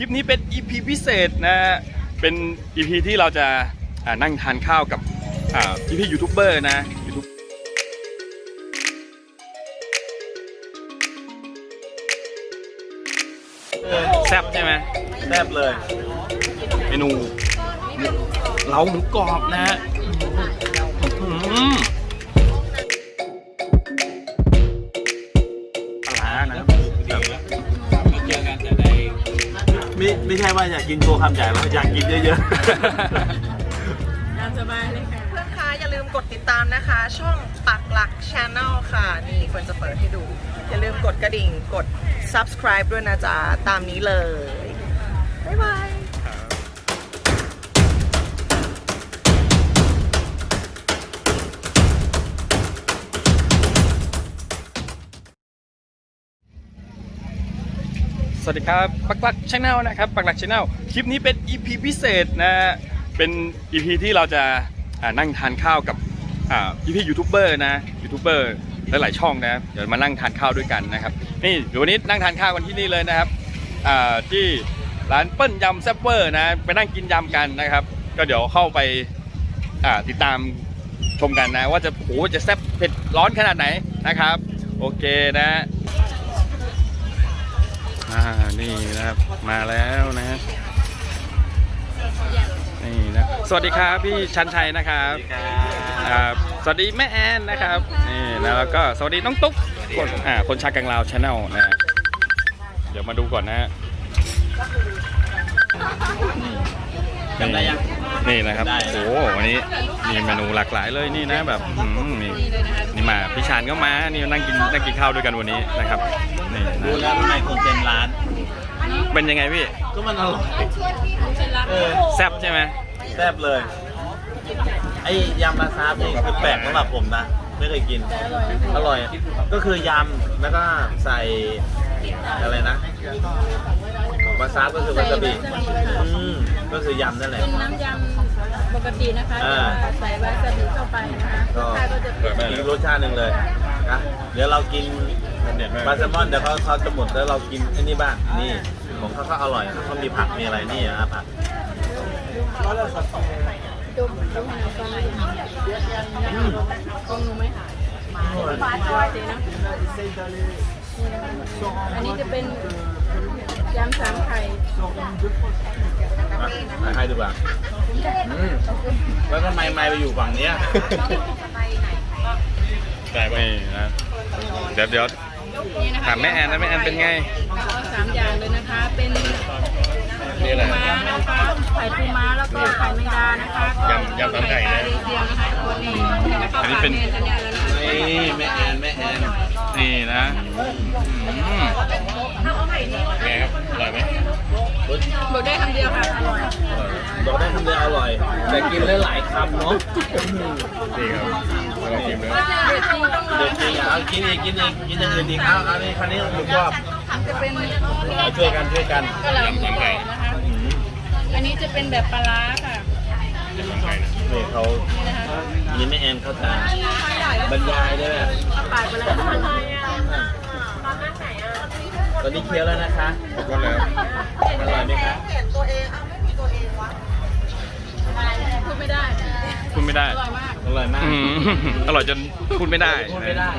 คลิปนี้เป็น EP พิเศษนะเป็น EP ที่เราจะนั่งทานข้าวกับพี่พี่ยูทูบเบอร์นะแซ่บใช่ไหมแซบเลย เมนูเหลาหมูกรอบนะฮะ ไม่ไม่ใช่ว่าอยากกินโชว์คำใหญ่แล้วอยากกินเยอะตามสบายเลยค่ะ เพื่อนคะอย่าลืมกดติดตามนะคะ ช่องปักหลักช n แนลค่ะ นี่ควรจะเปิดให้ดู อย่าลืมกดกระดิ่งกด subscribe ด้วยนะจ๊ะ ตามนี้เลย บ๊ายบาย วัสดีครับปักหลักชาแนลนะครับปักหลักชาแนลคลิปนี้เป็น EP พิเศษนะเป็น EP ที่เราจะนั่งทานข้าวกับพี่พี่ยูทูบเบอร์นะยูทูบเบอร์หลายๆช่องนะเดี๋ยวมานั่งทานข้าวด้วยกันนะครับนี่เดี๋ยววันนี้นั่งทานข้าวกันที่นี่เลยนะครับที่ร้านเปิ้ลยำแซ่บเวอร์นะไปนั่งกินยำกันนะครับ ก็เดี๋ยวเข้าไปติดตามชมกันนะ ว่าจะโหจะแซ่บเผ็ดร้อนขนาดไหนนะครับ โอเคนะ อ่านี่นะครับมาแล้วนะฮะนี่นะสวัสดีครับพี่ชันชัยนะครับครับสวัสดีแม่แอนนะครับนี่นะแล้วก็สวัสดีน้องตุ๊กคนอ่าคนชากังลาวชาแนลนะฮะเดี๋ยวมาดูก่อนนะฮะจำได้ยัง นี่นะครับได้โอ้โหวันนี้มีเมนูหลากหลายเลยนี่นะแบบอืมนี่นี่มาพี่ชานก็มานี่นั่งกินนั่งกินข้าวด้วยกันวันนี้นะครับนี่ดูนะแล้วทำไมคนเต็มร้าน เป็นยังไงพี่ก็มันอร่อยเออแซ่บใช่ไหมแซบเลย ไอ้ยำมาซาบนี่คือแปลกสำหรับผมนะ ไม่เคยกิน อร่อย ก็คือยำแล้วก็ใส่อะไรนะมาซาบก็คือวาซาบิอืมก็คือยำนั่นแหละเป็นน้ำยำ ปกตินะคะอ่าใส่วาซาบิเข้าไปนะคะก็รสชาติก็จะเปลี่ยนอีกรสชาติหนึ่งเลยนะเดี๋ยวเรากินปลาแซลมอนเดี๋ยวเขาเขาจะหมดแล้วเรากินไอ้นี่บ้างนี่ของเขาก็อร่อยเขามีผักมีอะไรนี่อะผักจุ่มจุ่มให้หนูฟังหน่อยกล้องหนูไหมปลาทอดเลยนะอันนี้จะเป็นยำสามไข่ มาให้ดูก่อนอืมแล้วทำไมไม้ไปอยู่ฝั่งเนี้ยได้ไหมนะเดี๋ยวเดี๋ยวนี่นะคะถามแม่แอนนะแม่แอนเป็นไงเอาสามอย่างเลยนะคะ เป็นนี่อะไรปูม้านะคะไข่ปูม้าแล้วก็ไข่แมงดานะคะก็ยำยำสามไข่นะไข่ปลาเรียวนะคะตัวนี้แล้วก็อันนี้เป็นปลาเมนอันนี้แล้วนะคะนี่แม่แอนแม่แอนนี่นะอืมไงครับอร่อยไหม บอกได้คำเดียวค่ะอร่อยบอกได้คำเดียวอร่อย แต่กินได้หลายคำเนาะนี่ครับลองชิมดูเด็ดจริงต้องลอเดี๋ยงวกินอะเอากินอีกกินอีกกินอย่างอื่นอีกเอาเอานี่คันนี้ผมชอบจะเป็นเอาช่วยกันช่วยกันกะหล่ำนะคะอันนี้จะเป็นแบบปลาร้าค่ะนี่เขานี่นะคะนี่แม่แอนเขาจะบรรยายด้วยปาดไปแล้ว ตอนนี้เคี้ยวแล้วนะคะก็เลยอร่อยไหมคะเห็นตัวเองเอาไม่มีตัวเองวะพูดไม่ได้พูดไม่ได้ อร่อยมาก อร่อยมากอืมอร่อยจนพูดไม่ได้พูดไม่ได้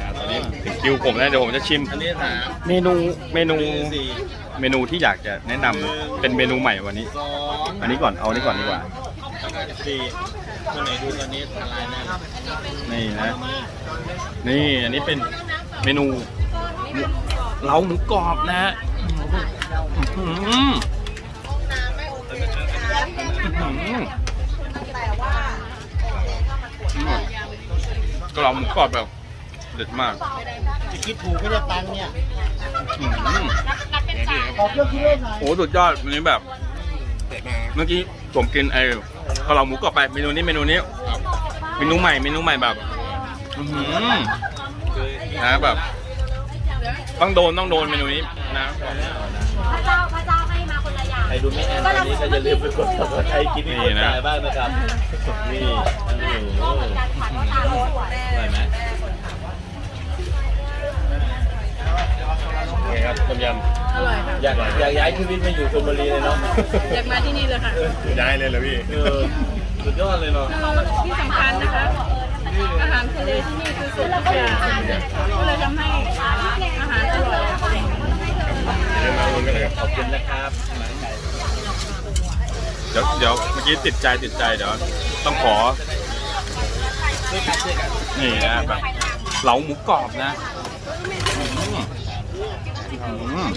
อ่าตอนนี้ถึงคิวผมแล้วเดี๋ยวผมจะชิม อันนี้สามเมนูเมนูสี่เมนูที่อยากจะแนะนำเป็นเมนูใหม่วันนี้ สองอันนี้ก่อนเอาอันนี้ก่อนดีกว่าสี่คนไหนดูตอนนี้ทลายแน่นี่นะ นี่อันนี้เป็นเมนู เหลาหมูกรอบนะฮะอื้อหืออื้อหือแต่ว่าก็เหลาหมูกรอบแบบเด็ดมากจะคิดถูกไม่ได้ตังค์เนี่ยอื้อหือขอเครื่องคิดเลขหน่อยโอ้สุดยอดวันนี้แบบ เมื่อกี้ผมกินไอ้ข้าวเหลาหมูกรอบไปเมนูนี้เมนูนี้เมนูใหม่เมนูใหม่แบบ อื้อหือนะแบบ ต้องโดนต้องโดนเมนูนี้นะพระเจ้าพระเจ้าให้มาคนละอย่างใครดูไม่แอนตอนนี้ก็อย่าลืมไปกดซับสไครต์กินนี่กดจ่ายบ้างนะครับนี่โอ้โหการขวัญว่าตามสวยอร่อยไหมโอเคครับต้มยอร่อยค่ะอยากอยากย้ายชีวิตมาอยู่ชลบุรีเลยเนาะอยากมาที่นี่เลยค่ะำย้ายเลยเหรอพี่เออสุดยอดเลยเนาะที่สำคัญนะคะอาหารทะเลที่นี่คือสดทุกอย่างก็เลยทำให้อา หารอร่อยเดี๋ยวมาลุ้นกันเลยขอบคุณนะครับเดี๋ยวเดี๋ยวเมื่อกี้ติดใจติดใจเดี๋ยวต้องขอ นี่นะแบบเหลาหมูกรอบนะอืม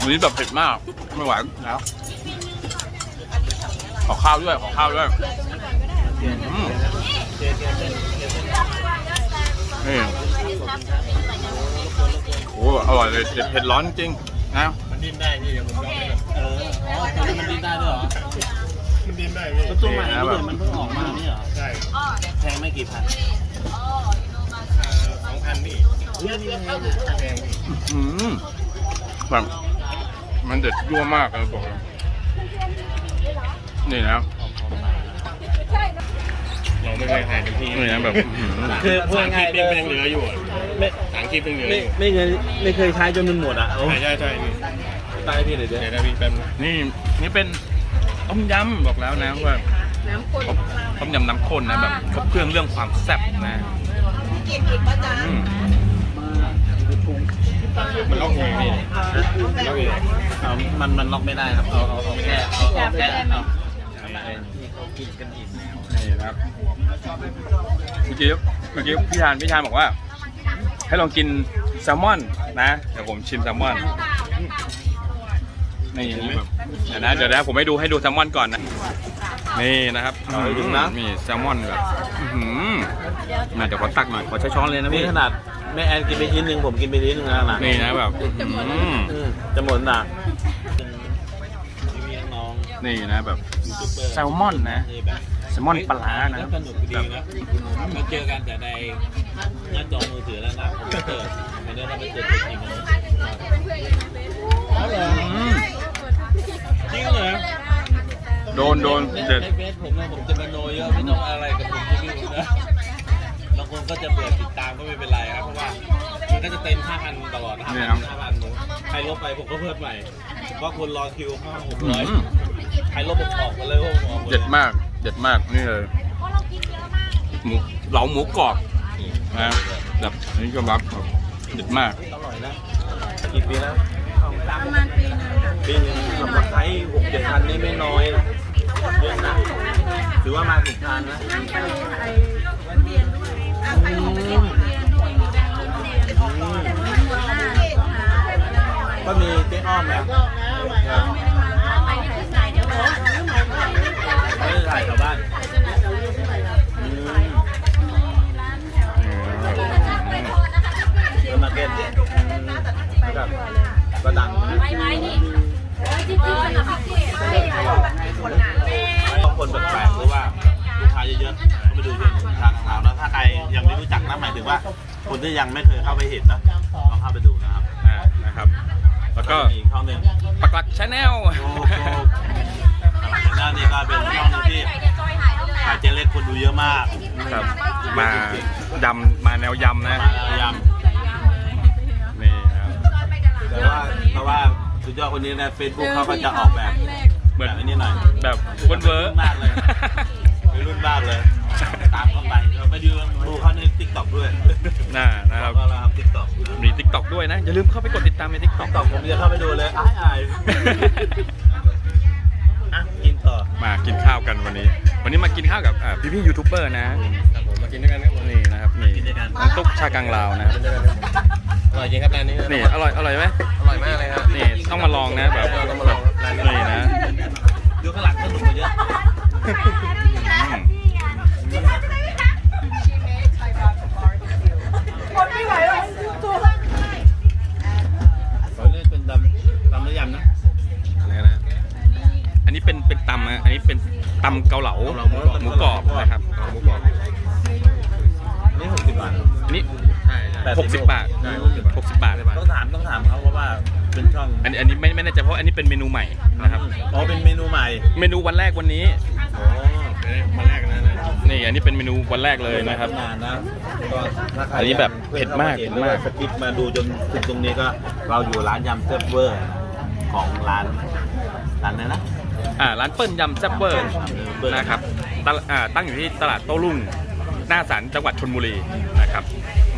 วันนี้แบบเผ็ดมาก ไม่ไหวแล้ว ขอข้าวด้วย ขอข้าวด้วยอืมนี่ โอ้อร่อยเลยเผ็ดเผ็ดร้อนจริงนะมันดิ้นได้นี่เดี๋ยวผมลองให้เอออ๋อตัวนี้มันดิ้นได้ด้วยเหรอมันดินได้พี่ตัวใหม่นี่เลยมันเพิ่งออกมานี่เหรอใช่แพงไม่กี่พันสองพันพี่เรื่องนี้แพงแพงพี่อืมแบบมันเด็ดยั่วมากเลยบอกเลยนี่นะเราไม่เคยถ่ายเต็มที่นี่นะแบบอื้อหือคือพูดสามคลิง่าปยๆนี่มันยังเหลืออยู่อะไม่สาม คลิปยังเหลือไม่อยู่ไม่เคยไม่เคยใช้จนมันหมดอะโอ้ใช่ใช่ใช่นี่ตายพี่เดี๋ยวเดี๋ยวเดี๋ยวนะพี่แป๊บนึงนี่นี่เป็นต้มยำบอกแล้วนะว่าน้ำข้นต้มยำน้ำข้นนะแบบครบเครื่องเรื่องความแซ่บนะกินอีกปะจ๊ะอืมมันล็อกยังไงพี่ล็อกยังไงเอามันมันล็อกไม่ได้ครับเอาเอาเอาแค่เอาเอาแค่เอานี่นะครับเมื่อกี้เมื่อกี้พี่ชานพี่ชานบอกว่า ให้ลองกินแซลมอนนะเดี๋ยวผมชิมแซลมอนนี่แบบเดี๋ยวนะเดี๋ยวนะผมให้ดูให้ดูแซลมอนก่อนนะนี่นะครับเอาให้ดูนะนี่แซลมอนแบบอื้อหือมาเดี๋ยวขอตักหน่อยขอใช้ช้อนเลยนะนี่พี่ขนาดแม่แอนกินไปชิ้นหนึ่งผมกินไปชิ้นหนึ่งแล้วนะนี่นะแบบอื้อหืออืมจะหมดนะพี่น้องนี่นะแบบแซลมอนนะนี่แบบแซลมอนปลาร้านะ สนุกดีนะมาเจอกันแต่ใน หน้าจอมือถือแล้วนะคอมพิวเตอร์ไม่ได้เราไปเจอตัวจริงกันอ๋อเหรอจริงเหรอโดนโดนเด็ดเฟซผมนะผมจะมโนเยอะไม่ต้องอะไรกับผมที่พี่นะบางคนก็จะเปิดติดตามก็ไม่เป็นไรครับเพราะว่ามันก็จะเต็ม5,000ตลอด5,000 5,000ผมใครลบไปผมก็เพิ่มใหม่เพราะคนรอคิวห้าหกร้อยใครลบผมออกมาเลยว่าผมออกหเด็ดมากเด็ดมากนี่เลยหมูเหลาหมูกรอบ นะแบบอันนี้ก็รับแบบเด็ดมากอร่อยนะกี่ปีแล้วประมาณปีนึงค่ะปีหนึงทำกับไทยหกเจ็ดพันนี่ไม่น้อยนะเยอะนะถือว่ามาถูกทางนะน้ำทะเลไอ้ทุเรียนด้วยอะไปของไปกินทุเรียนทุเรียนมีแดงทุเรียนออกก่อนมันหมดหน้าก็หาอะไรใหม่ๆก็มีเจ๊อ้อมแล้ว รู้จักนะหมายถึงว่า คนที่ยังไม่เคยเข้าไปเห็นนะลองเข้าไปดูนะครับอ่านะครับ แล้วก็มีอีกช่องหนึ่งปักหลักชาแนล โอ้โหหน้านี่ก็เป็นช่องหนึ่งที่ขายเจเล็กคนดูเยอะมากครับ มายำมาแนวยำนะ มาแล้วยังนี่นะครับ แต่ว่าเพราะว่าสุดยอดคนนี้ในเฟซบุ๊กเขาก็จะออกแบบเหมือนแบบนี้หน่อยแบบเวิร์เวอร์มากเลยวัยรุ่นมากเลย อกด้วยนะอย่าลืมเข้าไปกดติดตามในทิกตอกทิกตอกผมจะเข้าไปดูเลยอายอายอะกินต่อมากินข้าวกันวันนี้ วันนี้มากินข้าวกับอ่าพี่ๆยูทูบเบอร์นะครับผมมากินด้วยกันครับผมนี่นะครับนี่กินด้วยกันน้ำตุ๊กชากังลาวนะครับอร่อยจริงครับร้านนี้นี่อร่อยอร่อยไหมอร่อยมากเลยครับนี่ต้องมาลองนะแบบต้องมาลองร้านนี้นี่นะดูข้างหลังสนุกกว่าเยอะ เพราะอันนี้เป็นเมนูใหม่นะครับ อ๋อเป็นเมนูใหม่เมนูวันแรกวันนี้โอ้เป็นมาแรกนะเนี่ยนี่อันนี้เป็นเมนูวันแรกเลยนะครับ นานนะก็ถ้าใครอันนี้แบบเผ็ดมากเห็นเผ็ดมาก สกิปมาดูจนถึงตรงนี้ก็เราอยู่ร้านยำเซฟเวอร์ของร้านร้านไหนนะอ่าร้านเปิ้ลยำแซ่บเบอร์นะครับตลาดอ่าตั้งอยู่ที่ตลาดโต้รุ่งหน้าศาลจังหวัดชลบุรีนะครับ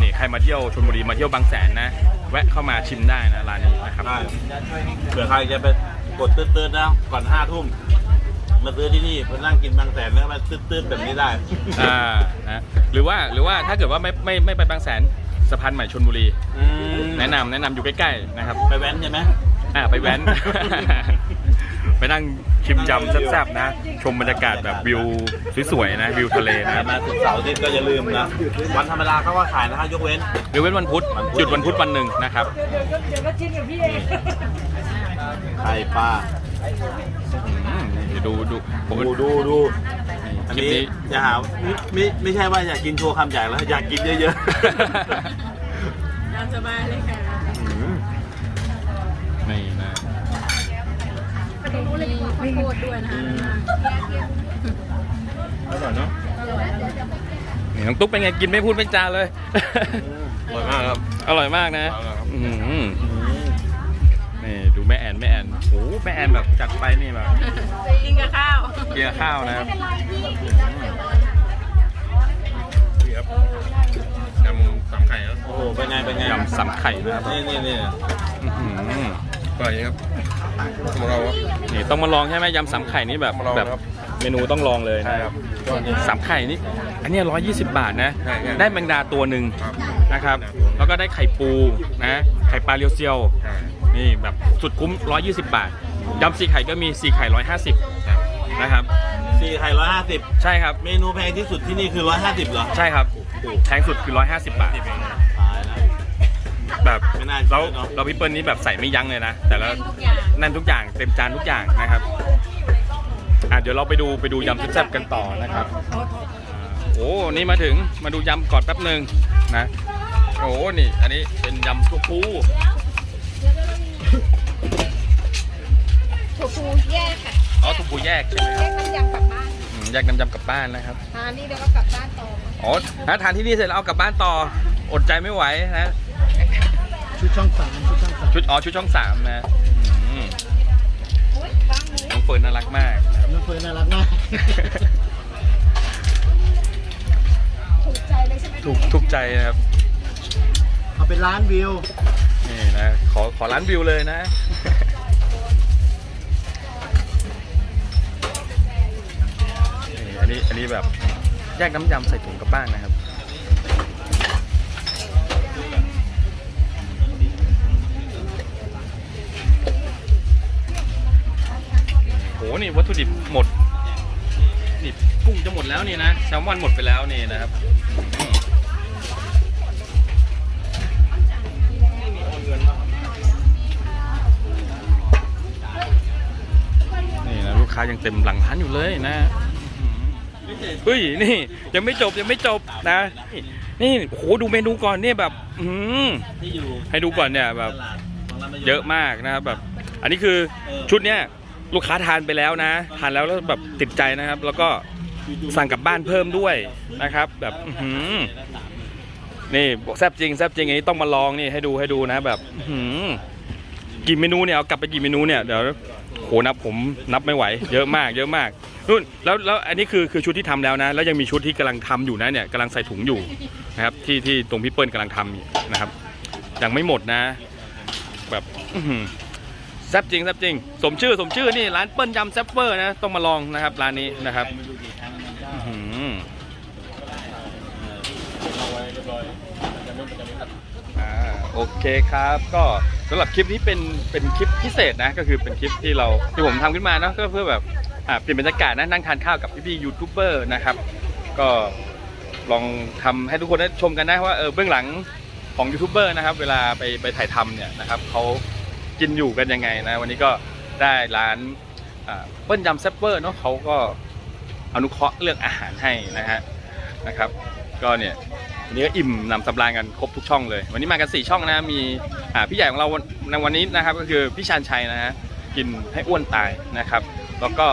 นี่ใครมาเที่ยวชลบุรีมาเที่ยวบางแสนนะ แวะเข้ามาชิมได้นะร้านนี้นะครับได้เผื่อใครจะไปกดตื้นๆนะก่อนห้าทุ่มมาซื้อที่นี่ไปนั่งกินบางแสนแล้วมาตื้นๆแบบนี้ได้อ่านะหรือว่าหรือว่าถ้าเกิดว่าไม่ไม่ไม่ไปบางแสนสะพานใหม่ชลบุรี อืมแนะนำแนะนำอยู่ใกล้ๆนะครับ ไปแว้นใช่ไหม อ่าไปแว้น ไปนั่งชิมยำแซ่บๆนะ ชมบรรยากาศแบบวิวสวยๆนะวิวทะเลนะใครมาถึงเสาร์อาทิตย์ก็อย่าลืมนะ วันธรรมดาเขาก็ขายนะคะยกเว้นหรือเว้นวันพุธวันพุธหยุดวันพุธวันหนึ่งนะครับไข่ปลาอืมเดี๋ยวดูดูผมดูดูดูคอันลิปนี้นี้อย่าหาไม่ไม่ไม่ใช่ว่าอยากกินโชว์คำใหญ่แล้วอยากกินเยอะตามสบายเลยค่ะ ๆอืม นี่นะ มีข้าวโพดด้วยนะคะอร่อยเนาะนี่น้องตุ๊กเป็นไงกินไม่พูดไม่จาเลย อร่อยมากครับ อร่อยมากนะอร่อยครับอื้อหือนี่ดูแม่แอนแม่แอนโอ้โหแม่แอนแบบจัดไปนี่แบบกินกับข้าวเกียร์ข้าวนะครับนี่ครับยำสามไข่ครับโอ้โหเป็นไงเป็นไงยำสามไข่นะครับนี่นี่นี่ อื้อหืออร่อยครับของเราครับ นี่ต้องมาลองใช่ไหมยำสามไข่นี่แบบลองแบบครับ เมนูต้องลองเลยใช่นะครับครับสามไข่นี่อันเนี้ร้อยยี่สิบบาทนะ ใช่ใช่ ได้แมงดาตัวหนึ่งครับนะครับ แล้วก็ได้ไข่ปูนะไข่ปลาเรียวเซียว ใช่นี่แบบสุดคุ้ม 120 บาทยำสี่ไข่ก็มีสี่ไข่ 150ครับนะครับ สี่ไข่ร้อยห้าสิบใช่ครับ เมนูแพงที่สุดที่นี่คือร้อยห้าสิบเหรอ ใช่ครับ แพงสุดคือ 150 บาท แบบไม่น่าเชื่อเราเนอะ เราพี่เปิ้ลนี่แบบใส่ไม่ยั้งเลยนะ แต่ละทุกอย่างนั่นทุกอย่างเต็มจานทุกอย่างนะครับอะเดี๋ยวเราไปดูไปดูยำแซ่บๆกันต่อนะครับอ่าโอ้นี่มาถึงมาดูยำก่อนแป๊บหนึ่งนะโอ้นี่ อันนี้เป็นยำตัวปูถั่วพูแยกค่ะอ๋อตัวปูแยกใช่ไหมคแยรับกน้ำยำกลับบ้านอืมแยกน้ำยำกลับบ้านนะครับ ทานนี่เดี๋ยวก็กลับบ้านต่ออ๋อถ้าทานที่นี่เสร็จแล้วเอากลับบ้านต่อ อดใจไม่ไหวนะ ชุดช่องสามชุดช่องสามชุดอ๋อชุดช่องสามนะอืมน้องเฟิร์นน่ารักมากนะครับน้องเฟิร์นน่ารักมาก ถูกใจเลยใช่ไหมถูกถูกใจนะครับเอาเป็นร้านวิว นี่นะขอขอร้านวิวเลยนะ นี่อันนี้อันนี้แบบแยกน้ำยำใส่ถุงกลับบ้านนะครับ นี่วัตถุดิบหมด นี่กุ้งจะหมดแล้วนี่นะแซลมอนหมดไปแล้วนี่นะครับนี่นะลูกค้ายังเต็มหลังร้านอยู่เลยนะเฮ้ยนี่ยังไม่จบยังไม่จบนะ นี่โอ้โหดูเมนูก่อนเนี่ยแบบอืให้ดูก่อนเนี่ยแบบ เยอะมากนะครับแบบ อันนี้คือชุดเนี้ย ลูกค้าทานไปแล้วนะ ทานแล้วแล้วแบบติดใจนะครับ แล้วก็สั่งกลับบ้านเพิ่มด้วยนะครับ แบบหือนี่บอกแซบจริงแซบจริงอันนี้ต้องมาลองนี่ให้ดูให้ดูนะแบบหือกี่เมนูเนี่ยเอากลับไปกี่เมนูเนี่ยเดี๋ยวโหนับผมนับไม่ไหว เยอะมาก เยอะมากนู่นแล้วแล้วอันนี้คือคือชุดที่ทำแล้วนะ แล้วยังมีชุดที่กำลังทำอยู่นะเนี่ยกำลังใส่ถุงอยู่นะครับ ที่ที่ตรงพี่เปิ้ลกำลังทำอยู่นะครับ ยังไม่หมดนะ แบบอื แซ่บจริงแซ่บจริง สมชื่อสมชื่อนี่ร้านเปิ้ลยำแซ่บเวอร์นะต้องมาลองนะครับร้านนี้นะครับอื้อหืออ่าโอเคครับ ก็สำหรับคลิปนี้เป็นเป็นคลิปพิเศษนะ ก็คือเป็นคลิปที่เราที่ผมทำขึ้นมาเนาะก็เพื่อแบบอ่าเปลี่ยนบรรยากาศนะนั่งทานข้าวกับพี่ๆยูทูบเบอร์นะครับ ก็ลองทำให้ทุกคนได้ชมกันนะว่าเออเบื้องหลังของยูทูบเบอร์นะครับ เวลาไปไปถ่ายทำเนี่ยนะครับเขา กินอยู่กันยังไงนะ วันนี้ก็ได้ร้านเปิ้ลยำแซ่บเวอร์เนาะเขาก็อนุเคราะห์เรื่องอาหารให้นะฮะนะครับ ก็เนี่ยวันนี้ก็อิ่มนำสำราญกันครบทุกช่องเลย วันนี้มากัน 4 ช่องนะมีพี่ใหญ่ของเราในวันนี้นะครับ ก็คือพี่ชานชัยนะฮะกินให้อ้วนตายนะครับ แล้วก็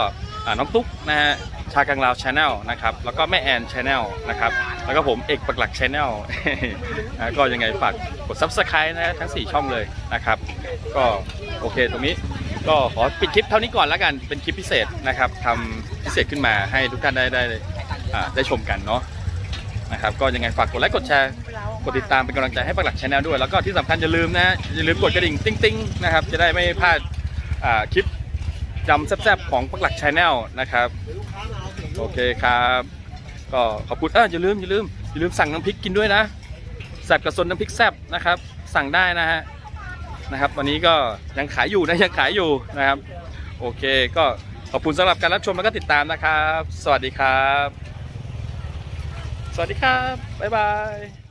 น้องตุ๊กนะฮะ ชากังลาวชาแนลนะครับแล้วก็แม่แอนชาแนลนะครับแล้วก็ผมเอกปักหลักชาแนลนะก็ยังไงฝากกด Subscribe นะทั้ง 4 ช่องเลยนะครับ ก็โอเคตรงนี้ก็ขอปิดคลิปเท่านี้ก่อนแล้วกันเป็นคลิปพิเศษนะครับทำพิเศษขึ้นมาให้ทุกท่านได้ได้ได้ชมกันเนาะนะครับก็ยังไงฝากกดไลค์กดแชร์กดติดตามเป็นกำลังใจให้ปักหลักชาแนลด้วย แล้วก็ที่สำคัญอย่าลืมนะอย่าลืมกดกระดิ่งติ๊งๆนะครับจะได้ไม่พลาดคลิป จำแซ่บๆของปักหลักชาแนลนะครับ โอเคครับ ก็ขอบคุณเอออย่าลืมอย่าลืมอย่าลืมสั่งน้ำพริกกินด้วยนะแซ่บกับซนน้ำพริกแซ่บนะครับ สั่งได้นะฮะนะครับ วันนี้ก็ยังขายอยู่นะยังขายอยู่นะครับ โอเคก็ขอบคุณสำหรับการรับชมแล้วก็ติดตามนะครับ สวัสดีครับ สวัสดีครับ บ๊ายบาย